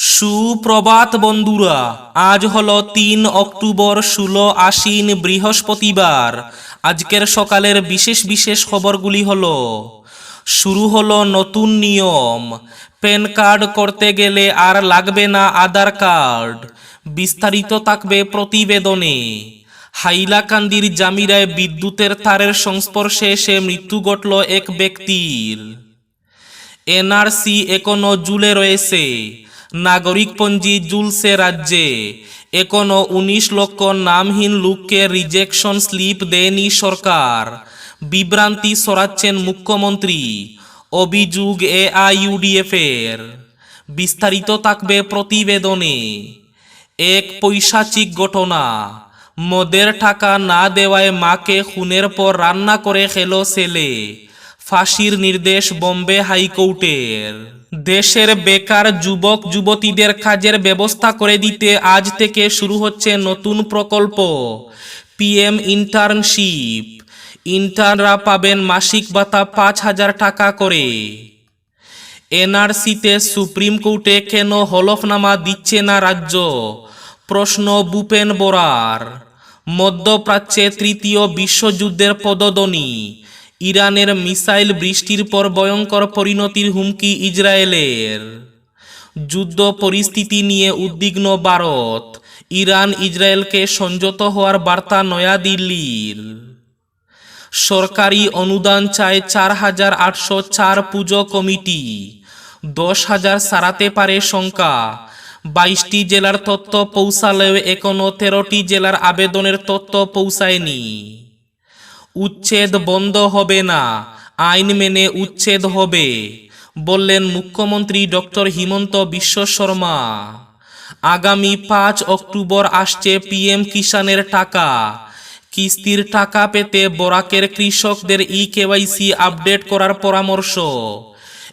সুপ্রভাত বন্ধুরা, আজ হলো তিন অক্টোবর ষোলো আশ্বিন বৃহস্পতিবার। আজকের সকালের বিশেষ বিশেষ খবরগুলি হলো, শুরু হলো নতুন নিয়ম। প্যান কার্ড করতে গেলে আর লাগবে না আধার কার্ড। বিস্তারিত থাকবে প্রতিবেদনে। হাইলাকান্দির জামিরায় বিদ্যুতের তারের সংস্পর্শে এসে মৃত্যু ঘটল এক ব্যক্তির। এনআরসি এখনও জুলে রয়েছে। নাগরিকপঞ্জি জুলছে রাজ্যে। এখনও উনিশ লক্ষ নামহীন লোককে রিজেকশন স্লিপ দেয়নি সরকার। বিভ্রান্তি সরাচ্ছেন মুখ্যমন্ত্রী। অভিযোগ এআইইউডিএফ এর বিস্তারিত থাকবে প্রতিবেদনে। এক পৈশাচিক ঘটনা। মদের টাকা না দেওয়ায় মাকে খুনের পর রান্না করে খেলো ছেলে। ফাঁসির নির্দেশ বোম্বে হাইকোর্টের। দেশের বেকার যুবক, যুবতীদের কাজের ব্যবস্থা করে দিতে আজ থেকে শুরু হচ্ছে নতুন প্রকল্প। PM internship. ইন্টার্নরা পাবেন মাসিক ভাতা পাঁচ হাজার টাকা করে। এনআরসিতে সুপ্রিম কোর্টে কেন হলফনামা দিচ্ছে না রাজ্য? প্রশ্ন ভূপেন বোরার। মধ্যপ্রাচ্যে তৃতীয় বিশ্বযুদ্ধের পদধ্বনি। ইরানের মিসাইল বৃষ্টির পর ভয়ঙ্কর পরিণতির হুমকি ইসরায়েলের। যুদ্ধ পরিস্থিতি নিয়ে উদ্বিগ্ন ভারত। ইরান ইসরায়েলকে সংযত হওয়ার বার্তা নয়াদিল্লির। সরকারি অনুদান চায় চার হাজার আটশো চার পুজো কমিটি। দশ হাজার সারাতে পারে সংখ্যা বাইশটি জেলার তথ্য পৌঁছালেও এখনও তেরোটি জেলার আবেদনের তথ্য পৌঁছায়নি। উচ্ছেদ বন্ধ হবে না, আইন মেনে উচ্ছেদ হবে, বললেন মুখ্যমন্ত্রী ডক্টর হিমন্ত বিশ্ব শর্মা। আগামী পাঁচ অক্টোবর আসছে পিএম কিষানের টাকা। কিস্তির টাকা পেতে বরাকের কৃষকদের ই কেওয়াইসি আপডেট করার পরামর্শ।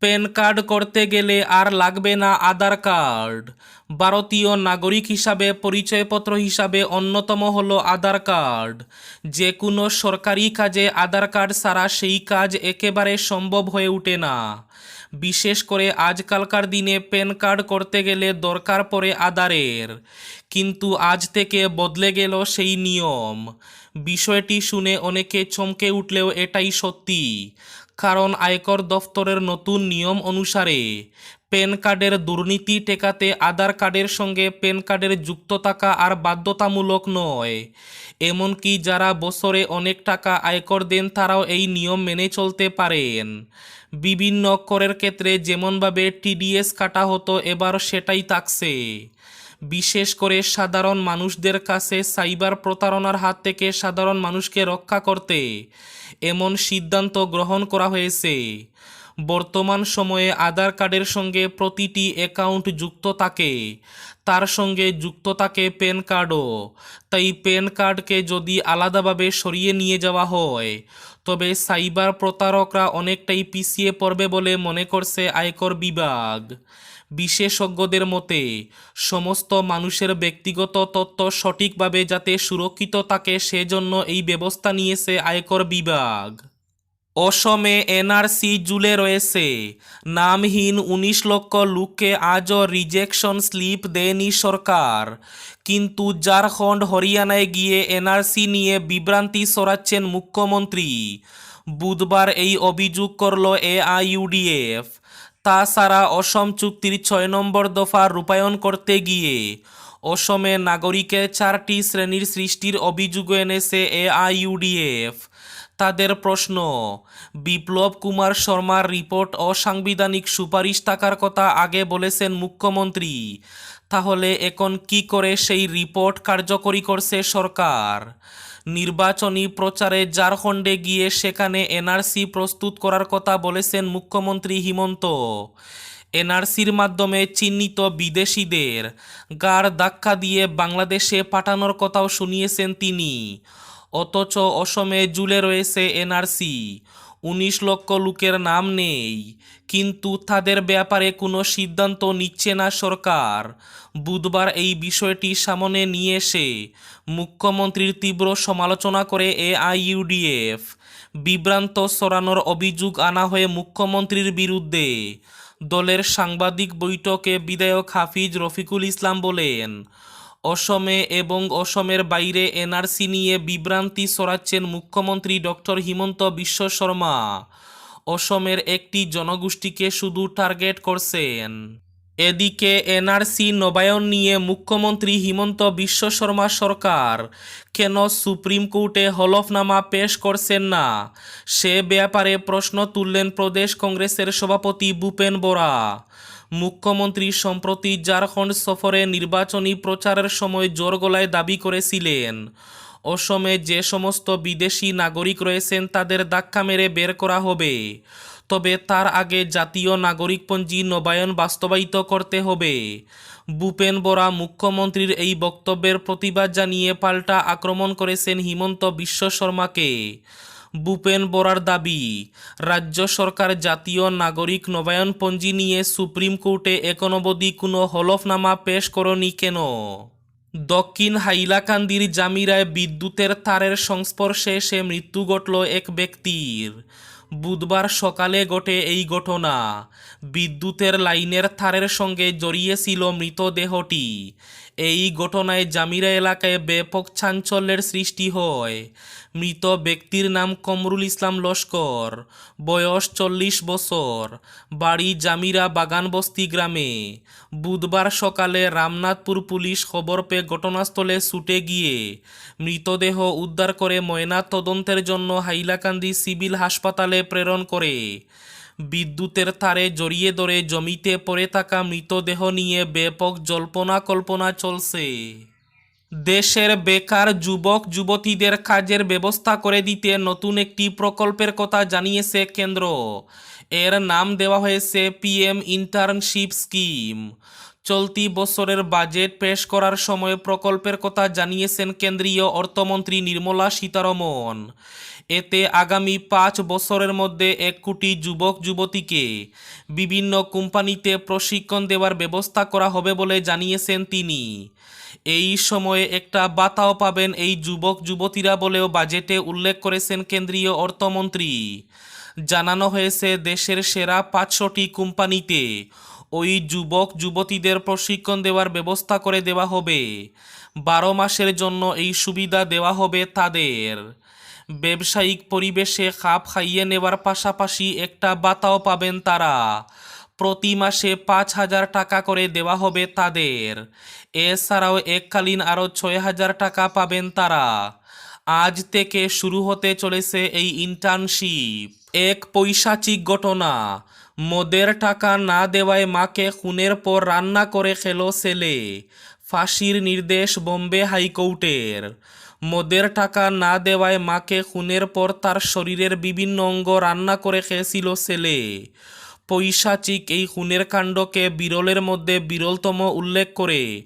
প্যান কার্ড করতে গেলে আর লাগবে না আধার কার্ড। ভারতীয় নাগরিক হিসাবে, পরিচয়পত্র হিসাবে অন্যতম হলো আধার কার্ড। যে কোনো সরকারি কাজে আধার কার্ড ছাড়া সেই কাজ একেবারে সম্ভব হয়ে ওঠে না। বিশেষ করে আজকালকার দিনে প্যান কার্ড করতে গেলে দরকার পড়ে আধারের। কিন্তু আজ থেকে বদলে গেল সেই নিয়ম। বিষয়টি শুনে অনেকে চমকে উঠলেও এটাই সত্যি। কারণ আয়কর দফতরের নতুন নিয়ম অনুসারে প্যান কার্ডের দুর্নীতি টেকাতে আধার কার্ডের সঙ্গে প্যান কার্ডের যুক্ত থাকা আর বাধ্যতামূলক নয়। এমনকি যারা বছরে অনেক টাকা আয়কর দেন, তারাও এই নিয়ম মেনে চলতে পারেন। বিভিন্ন করের ক্ষেত্রে যেমনভাবে টিডিএস কাটা হতো, এবার সেটাই থাকছে। বিশেষ করে সাধারণ মানুষদের কাছে সাইবার প্রতারণার হাত থেকে সাধারণ মানুষকে রক্ষা করতে এমন সিদ্ধান্ত গ্রহণ করা হয়েছে। বর্তমান সময়ে আধার কার্ডের সঙ্গে প্রতিটি অ্যাকাউন্ট যুক্ত থাকে। তার সঙ্গে যুক্ত থাকে প্যান কার্ডও। তাই প্যান কার্ডকে যদি আলাদাভাবে সরিয়ে নিয়ে যাওয়া হয়, তবে সাইবার প্রতারকরা অনেকটাই পিছিয়ে পড়বে বলে মনে করছে আয়কর বিভাগ। বিশেষজ্ঞদের মতে, সমস্ত মানুষের ব্যক্তিগত তথ্য সঠিকভাবে যাতে সুরক্ষিত থাকে, সেজন্য এই ব্যবস্থা নিয়েছে আয়কর বিভাগ। অসমে এনআরসি জুলে রয়েছে। নামহীন উনিশ লক্ষ লোককে আজও রিজেকশন স্লিপ দেয়নি সরকার। কিন্তু ঝাড়খণ্ড, হরিয়ানায় গিয়ে এনআরসি নিয়ে বিভ্রান্তি সরাচ্ছেন মুখ্যমন্ত্রী। বুধবার এই অভিযোগ করল এআইইউডিএফ। তাছাড়া অসম চুক্তির ছয় নম্বর দফা রূপায়ণ করতে গিয়ে অসমে নাগরিকের চারটি শ্রেণির সৃষ্টির অভিযোগ এনেছে এআইইউডিএফ। তাদের প্রশ্ন, বিপ্লব কুমার শর্মার রিপোর্ট অসাংবিধানিক সুপারিশ থাকার কথা আগে বলেছেন মুখ্যমন্ত্রী। তাহলে এখন কি করে সেই রিপোর্ট কার্যকরী করছে সরকার? নির্বাচনী প্রচারে ঝাড়খণ্ডে গিয়ে সেখানে এনআরসি প্রস্তুত করার কথা বলেছেন মুখ্যমন্ত্রী হিমন্ত। এনআরসির মাধ্যমে চিহ্নিত বিদেশিদের গাড় ধাক্কা দিয়ে বাংলাদেশে পাঠানোর কথাও শুনিয়েছেন তিনি। অথচ অসমে জুলে রয়েছে এনআরসি। উনিশ লক্ষ লোকের নাম নেই। কিন্তু তাদের ব্যাপারে কোনো সিদ্ধান্ত নিচ্ছে না সরকার। বুধবার এই বিষয়টি সামনে নিয়ে এসে মুখ্যমন্ত্রীর তীব্র সমালোচনা করে এআইইউডিএফ। বিভ্রান্ত সরানোর অভিযোগ আনা হয়ে মুখ্যমন্ত্রীর বিরুদ্ধে দলের সাংবাদিক বৈঠকে বিধায়ক হাফিজ রফিকুল ইসলাম বলেন অসমে এবং অসমের বাইরে এনআরসি নিয়ে বিভ্রান্তি ছড়াচ্ছেন মুখ্যমন্ত্রী ডক্টর হিমন্ত বিশ্ব শর্মা। অসমের একটি জনগোষ্ঠীকে শুধু টার্গেট করছেন। এদিকে এনআরসি নবায়ন নিয়ে মুখ্যমন্ত্রী হিমন্ত বিশ্ব শর্মা সরকার কেন সুপ্রিম কোর্টে হলফনামা পেশ করছেন না? সে ব্যাপারে প্রশ্ন তুললেন প্রদেশ কংগ্রেসের সভাপতি ভূপেন বোরা। মুখ্যমন্ত্রী সম্প্রতি ঝাড়খণ্ড সফরে নির্বাচনী প্রচারের সময় জোর গলায় দাবি করেছিলেন। অসমে যে সমস্ত বিদেশি নাগরিক রয়েছেন, তাদের ধাক্কা মেরে বের করা হবে। তবে তার আগে জাতীয় নাগরিকপঞ্জি নবায়ন বাস্তবায়িত করতে হবে। ভূপেন বরা মুখ্যমন্ত্রীর এই বক্তব্যের প্রতিবাদ জানিয়ে পাল্টা আক্রমণ করেছেন হিমন্ত বিশ্ব শর্মাকে। ভূপেন বরার দাবি, রাজ্য সরকার জাতীয় নাগরিক নবায়ন পঞ্জি নিয়ে সুপ্রিম কোর্টে একনবদি কোনো হলফনামা পেশ করনি কেন? দক্ষিণ হাইলাকান্দির জামিরায় বিদ্যুতের তারের সংস্পর্শে সে মৃত্যু ঘটল এক ব্যক্তির। বুধবার সকালে ঘটে এই ঘটনা। বিদ্যুতের লাইনের থারের সঙ্গে জড়িয়েছিল মৃতদেহটি। এই ঘটনায় জামিরা এলাকায় ব্যাপক চাঞ্চল্যের সৃষ্টি হয়। মৃত ব্যক্তির নাম কমরুল ইসলাম লস্কর, বয়স চল্লিশ বছর, বাড়ি জামিরা বাগানবস্তি গ্রামে। বুধবার সকালে রামনাথপুর পুলিশ খবর পেয়ে ঘটনাস্থলে ছুটে গিয়ে মৃতদেহ উদ্ধার করে ময়না তদন্তের জন্য হাইলাকান্দি সিভিল হাসপাতালে প্রেরণ করে। বিদ্যুতের তারে জড়িয়ে ধরে জমিতে পড়ে থাকা মৃতদেহ নিয়ে ব্যাপক জল্পনা কল্পনা চলছে। দেশের বেকার যুবক, যুবতীদের কাজের ব্যবস্থা করে দিতে নতুন একটি প্রকল্পের কথা জানিয়েছে কেন্দ্র। এর নাম দেওয়া হয়েছে পিএম ইন্টার্নশিপ স্কিম। চলতি বছরের বাজেট পেশ করার সময় প্রকল্পের কথা জানিয়েছেন কেন্দ্রীয় অর্থমন্ত্রী নির্মলা সীতারমন। এতে আগামী পাঁচ বছরের মধ্যে এক কোটি যুবক, যুবতীকে বিভিন্ন কোম্পানিতে প্রশিক্ষণ দেওয়ার ব্যবস্থা করা হবে বলে জানিয়েছেন তিনি। এই সময়ে একটা বাতাও পাবেন এই যুবক, যুবতীরা বলেও বাজেটে উল্লেখ করেছেন কেন্দ্রীয় অর্থমন্ত্রী। জানানো হয়েছে দেশের সেরা পাঁচশোটি কোম্পানিতে ওই যুবক যুবতীদের প্রশিক্ষণ দেওয়ার ব্যবস্থা করে দেওয়া হবে। বারো মাসের জন্য এই সুবিধা দেওয়া হবে তাদের। ব্যবসায়িক পরিবেশে খাপ খাইয়ে নেওয়ার পাশাপাশি একটা বাতাও পাবেন তারা। প্রতি মাসে পাঁচ হাজার টাকা করে দেওয়া হবে তাদের। এছাড়াও এককালীন আরও ছয় হাজার টাকা পাবেন তারা। আজ থেকে শুরু হতে চলেছে এই ইন্টার্নশিপ এক পৈশাচিক ঘটনা। মদের টাকা না দেওয়ায় মাকে খুনের পর রান্না করে খেল ছেলে। ফাঁসির নির্দেশ বোম্বে হাইকোর্টের। মদের টাকা না দেওয়ায় মাকে খুনের পর তার শরীরের বিভিন্ন অঙ্গ রান্না করে খেয়েছিল ছেলে। পৈশাচিক এই খুনের কাণ্ডকে বিরলের মধ্যে বিরলতম উল্লেখ করে।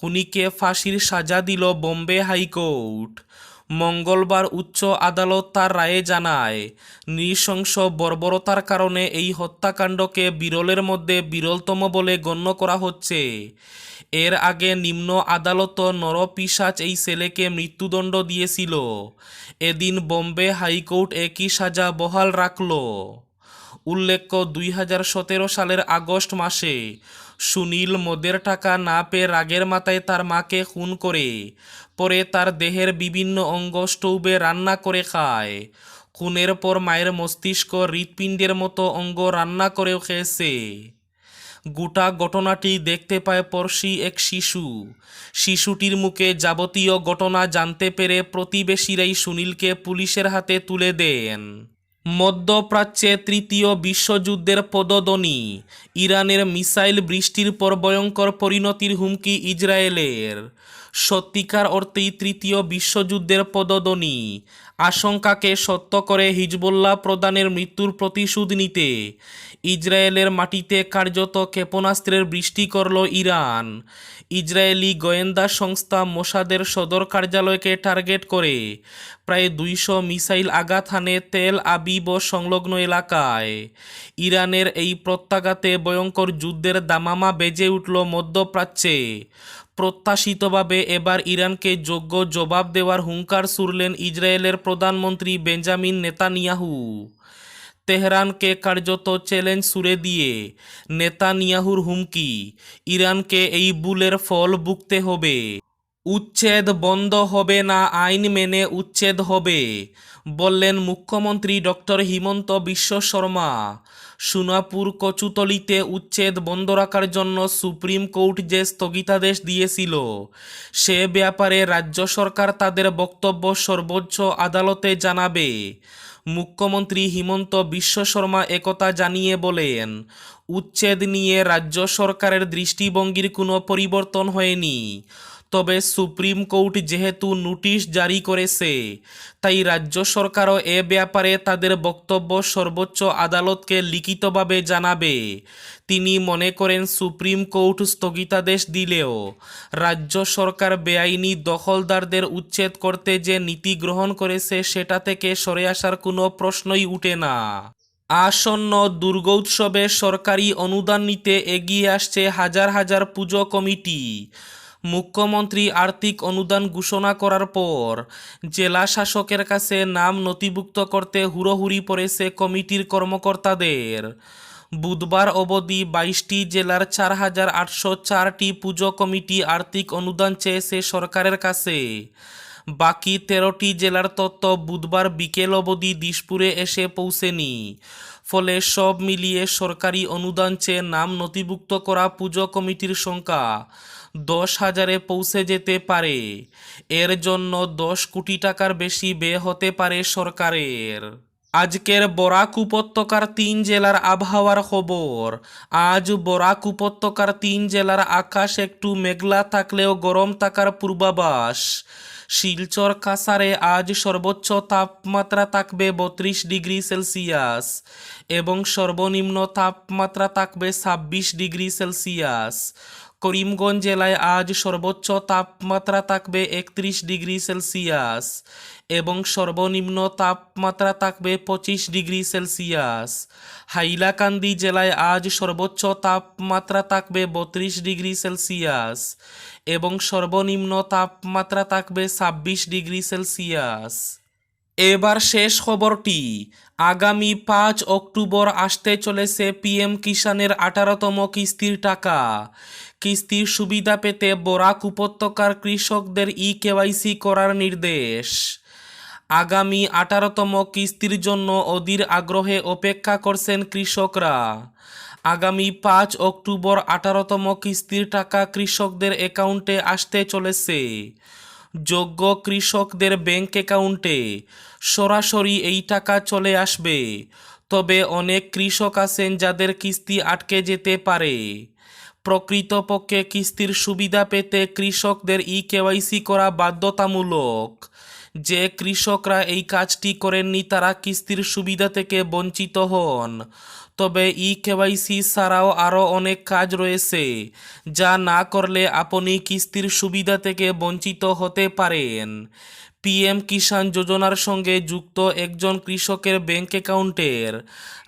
খুনিকে ফাঁসির সাজা দিল বোম্বে হাইকোর্ট। মঙ্গলবার উচ্চ আদালত তার রায়ে জানায়, নৃশংস বর্বরতার কারণে এই হত্যাকাণ্ডকে বিরলের মধ্যে বিরলতম বলে গণ্য করা হচ্ছে। এর আগে নিম্ন আদালত নরপিসাচ এই ছেলেকে মৃত্যুদণ্ড দিয়েছিল। এদিন বোম্বে হাইকোর্ট একই সাজা বহাল রাখল। উল্লেখ্য, দুই হাজার সতেরো সালের আগস্ট মাসে সুনীল মদের টাকা না পেয়ে রাগের মাথায় তার মাকে খুন করে পরে তার দেহের বিভিন্ন অঙ্গ স্টৌবে রান্না করে খায়। খুনের পর মায়ের মস্তিষ্ক হৃৎপিণ্ডের মতো অঙ্গ রান্না করেও খেয়েছে। গোটা ঘটনাটি দেখতে পায় পড়শি এক শিশু। শিশুটির মুখে যাবতীয় ঘটনা জানতে পেরে প্রতিবেশীরাই সুনীলকে পুলিশের হাতে তুলে দেন। মধ্যপ্রাচ্যে তৃতীয় বিশ্বযুদ্ধের পদধ্বনি। ইরানের মিসাইল বৃষ্টির পর ভয়ঙ্কর পরিণতির হুমকি ইসরায়েলের। সত্যিকার অর্থেই তৃতীয় বিশ্বযুদ্ধের পদধ্বনি। আশঙ্কাকে সত্য করে হিজবুল্লাহ প্রদানের মৃত্যুর প্রতিশোধ নিতে। ইসরায়েলের মাটিতে কার্যত ক্ষেপণাস্ত্রের বৃষ্টি করল ইরান। ইসরায়েলি গোয়েন্দা সংস্থা মোসাদের সদর কার্যালয়কে টার্গেট করে। প্রায় দুইশো মিসাইল আঘাত হানে তেল আবিব সংলগ্ন এলাকায়। ইরানের এই প্রত্যাঘাতে ভয়ঙ্কর যুদ্ধের দামামা বেজে উঠল মধ্যপ্রাচ্যে। প্রত্যাশিতভাবে এবার ইরানকে যোগ্য জবাব দেওয়ার হুঙ্কার সুরলেন ইসরায়েলের প্রধানমন্ত্রী বেঞ্জামিন নেতানিয়াহু। তেহরানকে কার্যত চ্যালেঞ্জ সুরে দিয়ে নেতানিয়াহুর হুমকি, ইরানকে এই বুলের ফল ভুগতে হবে। উচ্ছেদ বন্ধ হবে না, আইন মেনে উচ্ছেদ হবে, বললেন মুখ্যমন্ত্রী ডক্টর হিমন্ত বিশ্ব শর্মা। সোনাপুর কচুতলিতে উচ্ছেদ বন্ধ রাখার জন্য সুপ্রিম কোর্ট যে স্থগিতাদেশ দিয়েছিল, সে ব্যাপারে রাজ্য সরকার তাদের বক্তব্য সর্বোচ্চ আদালতে জানাবে। মুখ্যমন্ত্রী হিমন্ত বিশ্ব শর্মা একথা জানিয়ে বলেন, উচ্ছেদ নিয়ে রাজ্য সরকারের দৃষ্টিভঙ্গির কোনো পরিবর্তন হয়নি। তবে সুপ্রিম কোর্ট যেহেতু নোটিশ জারি করেছে, তাই রাজ্য সরকারও এ ব্যাপারে তাদের বক্তব্য সর্বোচ্চ আদালতকে লিখিতভাবে জানাবে। তিনি মনে করেন সুপ্রিম কোর্ট স্থগিতাদেশ দিলেও রাজ্য সরকার বেআইনি দখলদারদের উচ্ছেদ করতে যে নীতি গ্রহণ করেছে সেটা থেকে সরে আসার কোনো প্রশ্নই উঠে না। আসন্ন দুর্গোৎসবে সরকারি অনুদান নিতে এগিয়ে আসছে হাজার হাজার পুজো কমিটি। মুখ্যমন্ত্রী আর্থিক অনুদান ঘোষণা করার পর জেলা শাসকের কাছে নাম নথিভুক্ত করতে হুড়োহুড়ি পড়েছে কমিটির কর্মকর্তাদের। বুধবার অবধি বাইশটি জেলার চার হাজার আটশো চারটি পুজো কমিটি আর্থিক অনুদান চেয়েছে সরকারের কাছে। বাকি তেরোটি জেলার তত্ত্ব বুধবার বিকেল অবধি দিশপুরে এসে পৌঁছেনি। ফলে সব মিলিয়ে সরকারি অনুদান চেয়ে নাম নথিভুক্ত করা পুজো কমিটির সংখ্যা দশ হাজারে পৌঁছে যেতে পারে। এর জন্য দশ কোটি টাকার বেশি ব্যয় হতে পারে সরকারের। আজকের বরাক উপত্যকার তিন জেলার আবহাওয়ার খবর। আজ বরাক উপত্যকার তিন জেলার আকাশ একটু মেঘলা থাকলেও গরম থাকার পূর্বাভাস। শিলচর কাসারে আজ সর্বোচ্চ তাপমাত্রা থাকবে বত্রিশ ডিগ্রি সেলসিয়াস এবং সর্বনিম্ন তাপমাত্রা থাকবে ছাব্বিশ ডিগ্রি সেলসিয়াস। করিমগঞ্জ জেলায় আজ সর্বোচ্চ তাপমাত্রা থাকবে একত্রিশ ডিগ্রি সেলসিয়াস এবং সর্বনিম্ন তাপমাত্রা থাকবে পঁচিশ ডিগ্রি সেলসিয়াস। হাইলাকান্দি জেলায় আজ সর্বোচ্চ তাপমাত্রা থাকবে বত্রিশ ডিগ্রি সেলসিয়াস এবং সর্বনিম্ন তাপমাত্রা থাকবে ছাব্বিশ ডিগ্রি সেলসিয়াস। এবার শেষ খবরটি। আগামী পাঁচ অক্টোবর আসতে চলেছে পিএম কিষানের আঠারোতম কিস্তির টাকা। কিস্তির সুবিধা পেতে বরাক উপত্যকার কৃষকদের ই কেওয়াইসি করার নির্দেশ। আগামী আঠারোতম কিস্তির জন্য অধীর আগ্রহে অপেক্ষা করছেন কৃষকরা। আগামী পাঁচ অক্টোবর আঠারোতম কিস্তির টাকা কৃষকদের অ্যাকাউন্টে আসতে চলেছে। যোগ্য কৃষকদের ব্যাংক অ্যাকাউন্টে সরাসরি এই টাকা চলে আসবে। তবে অনেক কৃষক আছেন যাদের কিস্তি আটকে যেতে পারে। প্রকৃতপক্ষে কিস্তির সুবিধা পেতে কৃষকদের ই কেওয়াইসি করা বাধ্যতামূলক। যে কৃষকরা এই কাজটি করেননি, তারা কিস্তির সুবিধা থেকে বঞ্চিত হন। তবে ই কেওয়াইসি ছাড়াও আরও অনেক কাজ রয়েছে, যা না করলে আপনি কিস্তির সুবিধা থেকে বঞ্চিত হতে পারেন। পিএম কিষাণ যোজনার সঙ্গে যুক্ত একজন কৃষকের ব্যাংক অ্যাকাউন্টের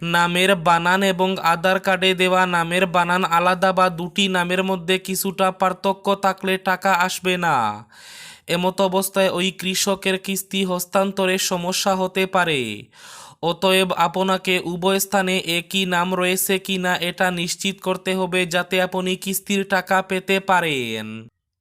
নামের বানান এবং আধার কার্ডে দেওয়া নামের বানান আলাদা বা দুটি নামের মধ্যে কিছুটা পার্থক্য থাকলে টাকা আসবে না। এমত অবস্থায় ওই কৃষকের কিস্তি হস্তান্তরে সমস্যা হতে পারে। অতএব আপনাকে উভয় স্থানে একই নাম রয়েছে কিনা এটা নিশ্চিত করতে হবে যাতে আপনি কিস্তির টাকা পেতে পারেন।